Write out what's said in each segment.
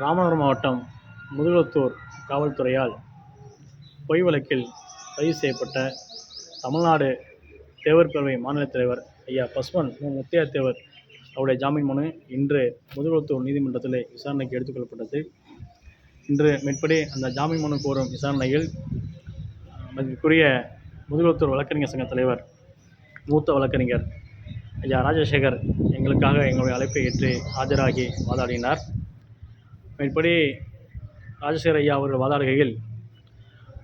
ராமநாதபுரம் மாவட்டம் முதுகுளத்தூர் காவல்துறையால் பொய் வழக்கில் கைது செய்யப்பட்ட தமிழ்நாடு தேவர் பேரவை மாநிலத் தலைவர் ஐயா பஸ்வன் மு. முத்தையா தேவர் அவருடைய ஜாமீன் மனு இன்று முதுகுளத்தூர் நீதிமன்றத்தில் விசாரணைக்கு எடுத்துக்கொள்ளப்பட்டது இன்று மேற்படி அந்த ஜாமீன் மனு கோரும் விசாரணையில் மதிப்புக்குரிய முதுகுளத்தூர் வழக்கறிஞர் சங்க தலைவர் மூத்த வழக்கறிஞர் ஐயா ராஜசேகர் எங்களுக்காக எங்களுடைய அழைப்பை ஏற்று ஆஜராகி வாதாடினார். மேற்படி ராஜசேகர ஐயா அவர்கள் வாதாடுகையில்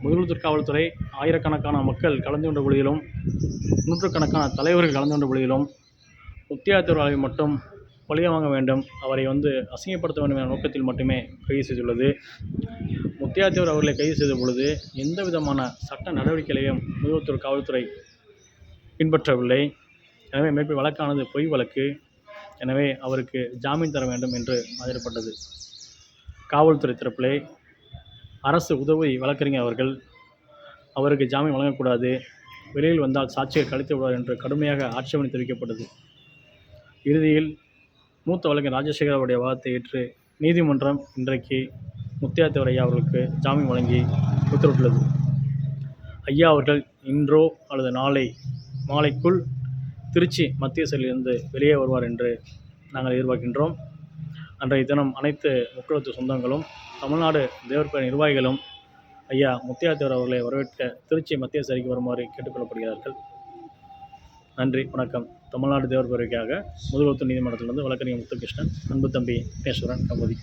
முதுகுளத்தூர் காவல்துறை ஆயிரக்கணக்கான மக்கள் கலந்து கொண்ட பொழுதிலும் நூற்றுக்கணக்கான தலைவர்கள் கலந்து கொண்ட பொழுதிலும் முத்தியாத்தூர் அளவை மட்டும் பழிய வாங்க வேண்டும் அவரை வந்து அசிங்கப்படுத்த வேண்டும் என்ற நோக்கத்தில் மட்டுமே கைது செய்துள்ளது. முத்தியாத்தேவர் அவர்களை கைது செய்த பொழுது எந்த விதமான சட்ட நடவடிக்கைகளையும் முதுகுளத்தூர் காவல்துறை பின்பற்றவில்லை. எனவே மேற்படி வழக்கானது பொய் வழக்கு. எனவே அவருக்கு ஜாமீன் தர வேண்டும் என்று வாதிடப்பட்டது காவல்துறை தரப்பிலே அரசு உதவி வழக்கறிஞர் அவர்கள். அவருக்கு ஜாமீன் வழங்கக்கூடாது. வெளியில் வந்தால் சாட்சியை கழித்து விடுவார் என்று கடுமையாக ஆட்சேபனை தெரிவிக்கப்பட்டது. இறுதியில் மூத்த வழக்கறிஞர் ராஜசேகர் அவருடைய வாதத்தை ஏற்று நீதிமன்றம் இன்றைக்கு முத்தியாத்தவர் ஐயா அவர்களுக்கு ஜாமீன் வழங்கி உத்தரவிட்டுள்ளது. ஐயா அவர்கள் இன்றோ அல்லது நாளை மாலைக்குள் திருச்சி மத்திய சிறையிலிருந்து வெளியே வருவார் என்று நாங்கள் எதிர்பார்க்கின்றோம். அன்றைய தினம் அனைத்து முக்கியத்துவ சொந்தங்களும் தமிழ்நாடு தேவர்பேர் நிர்வாகிகளும் ஐயா முத்தியாத்தேவர் அவர்களை வரவேற்க திருச்சி மத்திய சிறைக்கு வருமாறு கேட்டுக்கொள்ளப்படுகிறார்கள். நன்றி வணக்கம். தமிழ்நாடு தேவர் பேரவைக்காக முதுகுளத்தூர் நீதிமன்றத்திலிருந்து வழக்கறிஞர் முத்துகிருஷ்ணன் அன்பு தம்பி விக்னேஸ்வரன் கம்பதி